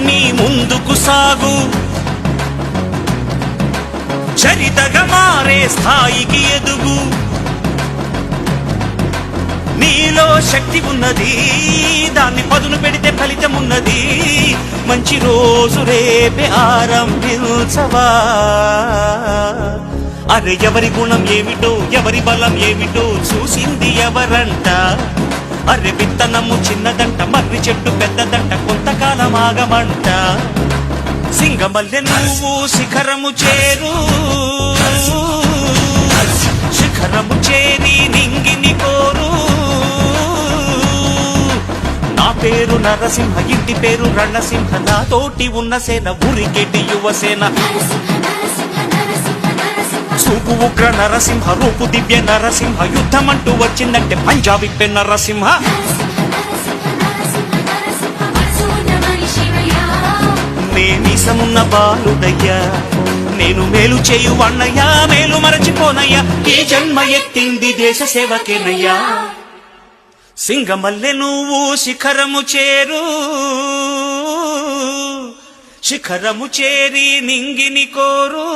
నీ ముందుకు సాగు. చరితగా మారే స్థాయికి ఎదుగు. నీలో శక్తి ఉన్నది దాన్ని పదును పెడితే ఫలితం ఉన్నది. మంచి రోజు రేపే ఆరంభించవా. అరే ఎవరి గుణం ఏమిటో ఎవరి బలం ఏమిటో చూసింది ఎవరంట. అరే విత్తనము చిన్న కొంతకాలం సింగమల్లె నువ్వు శిఖరము చేరు. శిఖరము చేరి నింగిని కోరు. నా పేరు నరసింహ ఇంటి పేరు రణసింహ. నా తోటి ఉన్న సేన ఊరికెటి యువసేన సూపు ఉగ్ర నరసింహ రూపు దివ్య నరసింహ. యుద్ధమంటూ వచ్చిందంటే పంజాబీ పె నరసింహ. నేనీసమున్న బాలుడయ్యా నేను మేలు చేయు వన్నయ్యా మేలు మరచిపోనయ్యా. ఈ జన్మ ఎత్తింది దేశ సేవకేనయ్యా. సింగమల్లె నువ్వు శిఖరము చేరు. శిఖరము చేరి నింగిని కోరు.